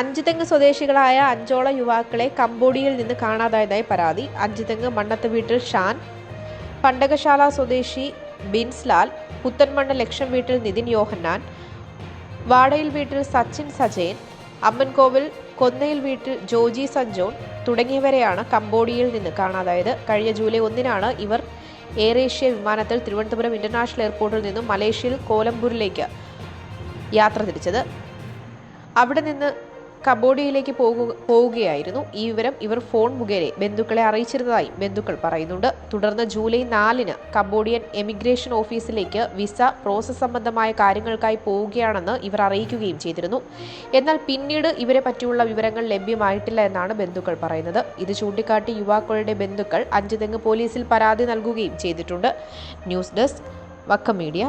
അഞ്ചുതെങ്ങ് സ്വദേശികളായ അഞ്ചോളം യുവാക്കളെ കംബോഡിയയിൽ നിന്ന് കാണാതായതായി പരാതി അഞ്ചുതെങ്ങ് മണ്ണത്ത് വീട്ടിൽ ഷാൻ പണ്ടകശാല സ്വദേശി ബിൻസ്ലാൽ പുത്തൻമണ്ണ് ലക്ഷം വീട്ടിൽ നിതിൻ യോഹന്നാൻ വാടയിൽ വീട്ടിൽ സച്ചിൻ സജയൻ അമ്മൻകോവിൽ കൊന്നയിൽ വീട്ടിൽ ജോജി സഞ്ജോൺ തുടങ്ങിയവരെയാണ് കംബോഡിയയിൽ നിന്ന് കാണാതായത്. കഴിഞ്ഞ ജൂലൈ ഒന്നിനാണ് ഇവർ എയർ ഏഷ്യ വിമാനത്തിൽ തിരുവനന്തപുരം ഇന്റർനാഷണൽ എയർപോർട്ടിൽ നിന്നും മലേഷ്യയിൽ കോലംപൂരിലേക്ക് യാത്ര തിരിച്ചത്. അവിടെ നിന്ന് കംബോഡിയയിലേക്ക് പോവുകയായിരുന്നു. ഈ വിവരം ഇവർ ഫോൺ മുഖേന ബന്ധുക്കളെ അറിയിച്ചിരുന്നതായി ബന്ധുക്കൾ പറയുന്നുണ്ട്. തുടർന്ന് ജൂലൈ നാലിന് കംബോഡിയൻ എമിഗ്രേഷൻ ഓഫീസിലേക്ക് വിസ പ്രോസസ് സംബന്ധമായ കാര്യങ്ങൾക്കായി പോവുകയാണെന്ന് ഇവർ അറിയിക്കുകയും ചെയ്തിരുന്നു. എന്നാൽ പിന്നീട് ഇവരെ പറ്റിയുള്ള വിവരങ്ങൾ ലഭ്യമായിട്ടില്ല എന്നാണ് ബന്ധുക്കൾ പറയുന്നത്. ഇത് ചൂണ്ടിക്കാട്ടി യുവാക്കളുടെ ബന്ധുക്കൾ അഞ്ചുതെങ്ങ് പോലീസിൽ പരാതി നൽകുകയും ചെയ്തിട്ടുണ്ട്. News desk Vakkam media.